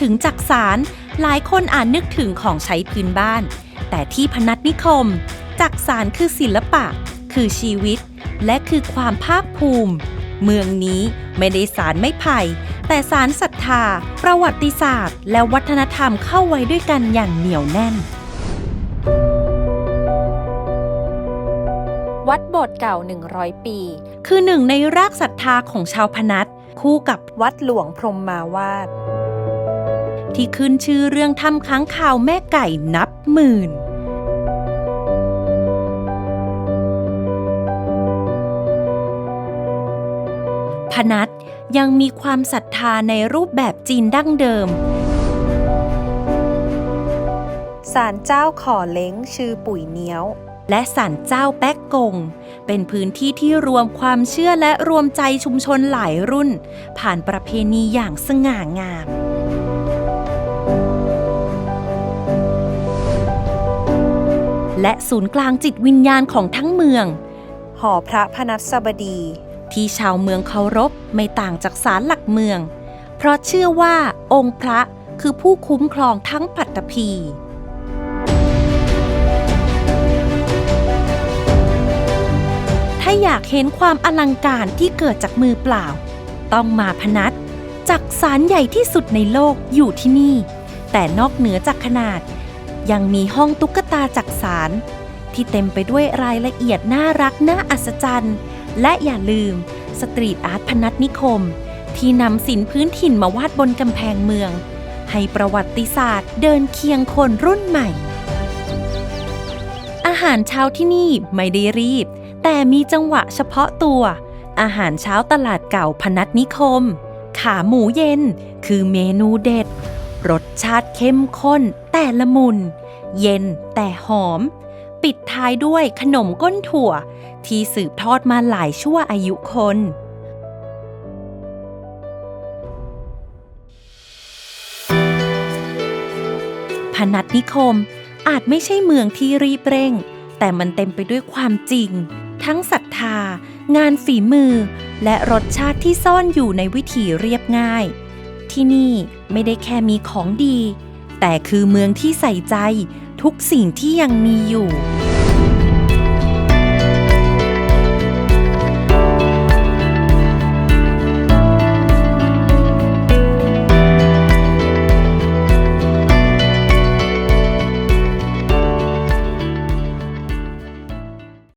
ถึงจักสารหลายคนอาจนึกถึงของใช้พื้นบ้าน แต่ที่พนัสนิคม จักสารคือศิลปะ คือชีวิต และคือความภาคภูมิ เมืองนี้ไม่ได้สารไม่ไผ่ แต่สารศรัทธา ประวัติศาสตร์ และวัฒนธรรมเข้าไว้ด้วยกันอย่างเหนียวแน่น วัดโบสถ์เก่า 100 ปี คือหนึ่งในรากศรัทธาของชาวพนัสคู่กับวัดหลวงพรหมมาวาด ที่ขึ้นชื่อเรื่องทำค้างคาวแม่ไก่นับหมื่น พนัสยังมีความศรัทธาในรูปแบบจีนดั้งเดิมศาลเจ้าขอเล้งชื่อปุ๋ยเนี้ยว และศาลเจ้าแป๊กกง เป็นพื้นที่ที่รวมความเชื่อและรวมใจชุมชนหลายรุ่น ผ่านประเพณีอย่างสง่างาม และศูนย์กลางจิตวิญญาณของทั้งเมือง หอพระพนัสบดี ที่ชาวเมืองเคารพไม่ต่างจากศาลหลักเมือง เพราะเชื่อว่าองค์พระคือผู้คุ้มครองทั้งปัตตภีถ้าอยากเห็นความอลังการที่เกิดจากมือเปล่า ต้องมาพนัส จักสารใหญ่ที่สุดในโลกอยู่ที่นี่ แต่นอกเหนือจากขนาด ยังมีห้องตุ๊กตาจักสาร ที่เต็มไปด้วยรายละเอียดน่ารักน่าอัศจรรย์ และอย่าลืมสตรีทอาร์ตพนัสนิคม ที่นำศิลป์พื้นถิ่นมาวาดบนกำแพงเมือง ให้ประวัติศาสตร์เดินเคียงคนรุ่นใหม่ อาหารเช้าที่นี่ไม่ได้รีบ แต่มีจังหวะเฉพาะตัว อาหารเช้าตลาดเก่าพนัสนิคม ขาหมูเย็น คือเมนูเด็ด รสชาติเข้มข้น แต่ละมุน เย็นแต่หอม ปิดท้ายด้วยขนมก้นถั่ว ที่สืบทอดมาหลายชั่วอายุคนพนัสนิคมอาจไม่ใช่เมืองที่รีบเร่ง แต่มันเต็มไปด้วยความจริง ทั้งศรัทธา งานฝีมือ และรสชาติที่ซ่อนอยู่ในวิถีเรียบง่าย ที่นี่ไม่ได้แค่มีของดี แต่คือเมืองที่ใส่ใจทุกสิ่งที่ยังมีอยู่